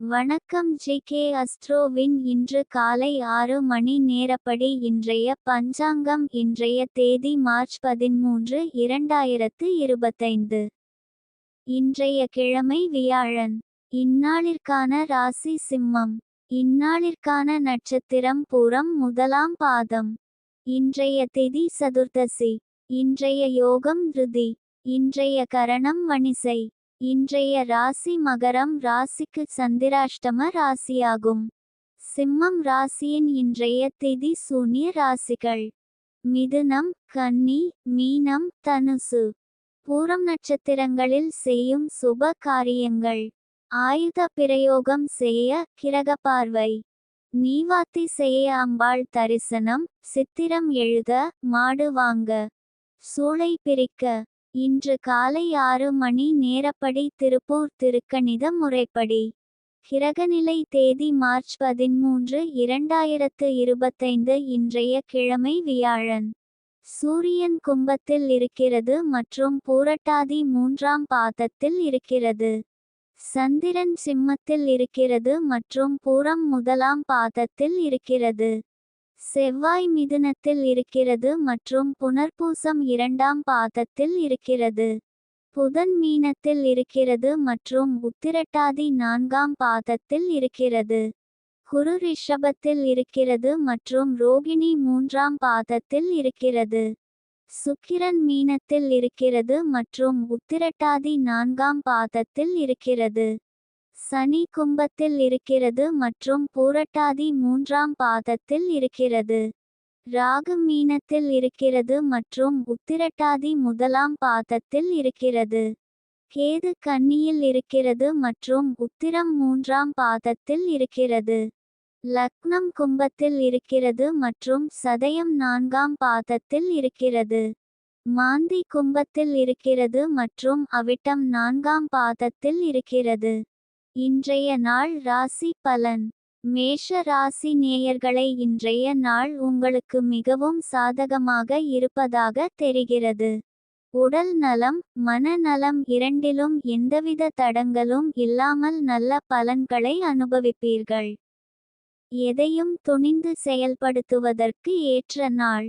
வணக்கம் G K அஸ்ட்ரோவின் இன்று காலை ஆறு மணி நேரப்படி இன்றைய பஞ்சாங்கம் இன்றைய தேதி மார்ச் பதிமூன்று இரண்டாயிரத்து இருபத்தைந்து. இன்றைய கிழமை வியாழன். இந்நாளிற்கான ராசி சிம்மம். இந்நாளிற்கான நட்சத்திரம் பூரம் முதலாம் பாதம். இன்றைய திதி சதுர்த்தசி இன்றைய யோகம் ருதி. இன்றைய கரணம் வணிசை. இன்றைய ராசி மகரம் ராசிக்கு சந்திராஷ்டம ராசியாகும். சிம்மம் ராசியின் இன்றைய திதி சூன்ய ராசிகள். மிதுனம் கன்னி மீனம் தனுசு. பூரம் நட்சத்திரங்களில் செய்யும் சுப காரியங்கள். ஆயுத பிரயோகம் செய்ய கிரக பார்வை. நீவாத்தி செய்ய அம்பாள் தரிசனம் சித்திரம் எழுத மாடு வாங்க. சூளை பிரிக்க. இன்று காலை ஆறு மணி நேரப்படி திருப்பூர் திருக்கணித முறைப்படி. கிரகநிலை தேதி மார்ச் பதிமூன்று இரண்டாயிரத்து இருபத்தைந்து இன்றைய கிழமை வியாழன். சூரியன் கும்பத்தில் இருக்கிறது மற்றும் பூரட்டாதி மூன்றாம் பாதத்தில் இருக்கிறது. சந்திரன் சிம்மத்தில் இருக்கிறது மற்றும் பூரம் முதலாம் பாதத்தில் இருக்கிறது. செவ்வாய் மிதுனத்தில் இருக்கிறது மற்றும் புனர்பூசம் இரண்டாம் பாதத்தில் இருக்கிறது. புதன் மீனத்தில் இருக்கிறது மற்றும் உத்திரட்டாதி நான்காம் பாதத்தில் இருக்கிறது. குரு ரிஷபத்தில் இருக்கிறது மற்றும் ரோகிணி மூன்றாம் பாதத்தில் இருக்கிறது. சுக்கிரன் மீனத்தில் இருக்கிறது மற்றும் உத்திரட்டாதி நான்காம் பாதத்தில் இருக்கிறது. சனி கும்பத்தில் இருக்கிறது மற்றும் பூரட்டாதி மூன்றாம் பாதத்தில் இருக்கிறது. ராகு மீனத்தில் இருக்கிறது மற்றும் உத்திரட்டாதி முதலாம் பாதத்தில் இருக்கிறது. கேது கன்னியில் இருக்கிறது மற்றும் உத்திரம் மூன்றாம் பாதத்தில் இருக்கிறது. லக்னம் கும்பத்தில் இருக்கிறது மற்றும் சதயம் நான்காம் பாதத்தில் இருக்கிறது. மாந்தி கும்பத்தில் இருக்கிறது மற்றும் அவிட்டம் நான்காம் பாதத்தில் இருக்கிறது. இன்றைய நாள் ராசி பலன். மேஷ ராசி நேயர்களை இன்றைய நாள் உங்களுக்கு மிகவும் சாதகமாக இருப்பதாக தெரிகிறது. உடல் நலம் மனநலம் இரண்டிலும் எந்தவித தடங்களும் இல்லாமல் நல்ல பலன்களை அனுபவிப்பீர்கள். எதையும் துணிந்து செயல்படுத்துவதற்கு ஏற்ற நாள்.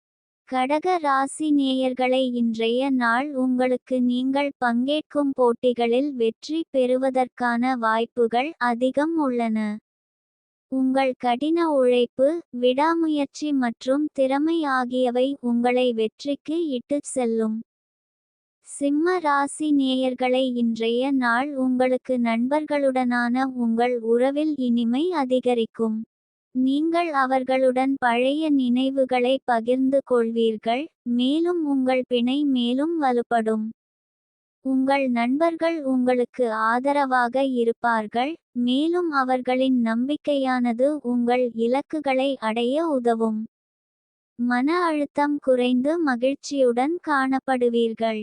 கடக ராசி நேயர்களை இன்றைய நாள் உங்களுக்கு நீங்கள் பங்கேற்கும் போட்டிகளில் வெற்றி பெறுவதற்கான வாய்ப்புகள் அதிகம் உள்ளன. உங்கள் கடின உழைப்பு விடாமுயற்சி மற்றும் திறமை ஆகியவை உங்களை வெற்றிக்கு இட்டுச் செல்லும். சிம்ம ராசி நேயர்களை இன்றைய நாள் உங்களுக்கு நண்பர்களுடனான உங்கள் உறவில் இனிமை அதிகரிக்கும். நீங்கள் அவர்களுடன் பழைய நினைவுகளை பகிர்ந்து கொள்வீர்கள் மேலும் உங்கள் பிணை மேலும் வலுப்படும். உங்கள் நண்பர்கள் உங்களுக்கு ஆதரவாக இருப்பார்கள் மேலும் அவர்களின் நம்பிக்கையானது உங்கள் இலக்குகளை அடைய உதவும். மன அழுத்தம் குறைந்து மகிழ்ச்சியுடன் காணப்படுவீர்கள்.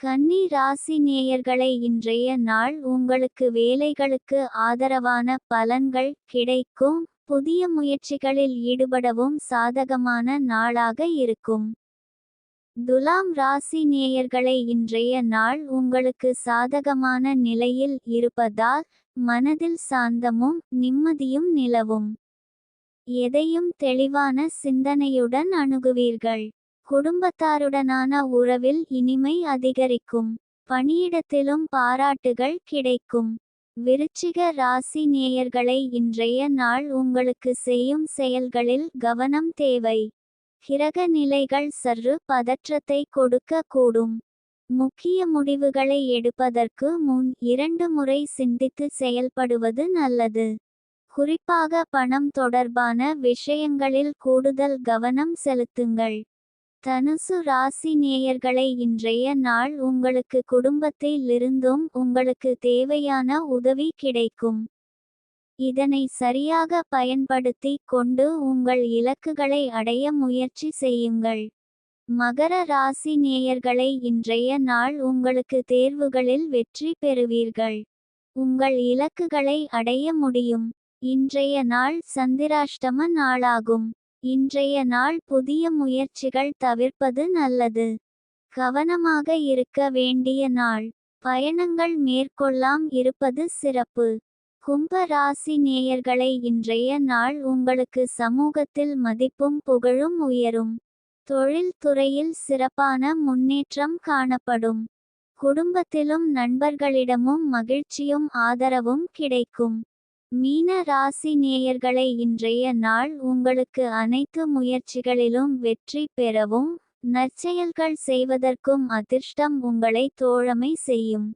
கன்னி ராசி நேயர்களை இன்றைய நாள் உங்களுக்கு வேலைகளுக்கு ஆதரவான பலன்கள் கிடைக்கும். புதிய முயற்சிகளில் ஈடுபடவும் சாதகமான நாளாக இருக்கும். துலாம் ராசி நேயர்களை இன்றைய நாள் உங்களுக்கு சாதகமான நிலையில் இருப்பதால் மனதில் சாந்தமும் நிம்மதியும் நிலவும். எதையும் தெளிவான சிந்தனையுடன் அணுகுவீர்கள். குடும்பத்தாருடனான உறவில் இனிமை அதிகரிக்கும். பணியிடத்திலும் பாராட்டுகள் கிடைக்கும். விருச்சிக ராசி நேயர்களை இன்றைய நாள் உங்களுக்கு செய்யும் செயல்களில் கவனம் தேவை. கிரக நிலைகள் சற்று பதற்றத்தை கொடுக்க கூடும். முக்கிய முடிவுகளை எடுப்பதற்கு முன் இரண்டு முறை சிந்தித்து செயல்படுவது நல்லது. குறிப்பாக பணம் தொடர்பான விஷயங்களில் கூடுதல் கவனம் செலுத்துங்கள். தனுசு ராசி நேயர்களை இன்றைய நாள் உங்களுக்கு குடும்பத்திலிருந்தும் உங்களுக்கு தேவையான உதவி கிடைக்கும். இதனை சரியாக பயன்படுத்தி கொண்டு உங்கள் இலக்குகளை அடைய முயற்சி செய்யுங்கள். மகர ராசி நேயர்களை இன்றைய நாள் உங்களுக்கு தேர்வுகளில் வெற்றி பெறுவீர்கள். உங்கள் இலக்குகளை அடைய முடியும். இன்றைய நாள் சந்திராஷ்டம நாளாகும். இன்றைய நாள் புதிய முயற்சிகள் தவிர்ப்பது நல்லது. கவனமாக இருக்க வேண்டிய நாள். பயணங்கள் மேற்கொள்ளாம் இருப்பது சிறப்பு. கும்ப ராசி நேயர்களை இன்றைய நாள் உங்களுக்கு சமூகத்தில் மதிப்பும் புகழும் உயரும். தொழில் துறையில் சிறப்பான முன்னேற்றம் காணப்படும். குடும்பத்திலும் நண்பர்களிடமும் மகிழ்ச்சியும் ஆதரவும் கிடைக்கும். மீன ராசி நேயர்களை இன்றைய நாள் உங்களுக்கு அனைத்து முயற்சிகளிலும் வெற்றி பெறவும் நற்செயல்கள் செய்வதற்கும் அதிர்ஷ்டம் உங்களை தோழமை செய்யும்.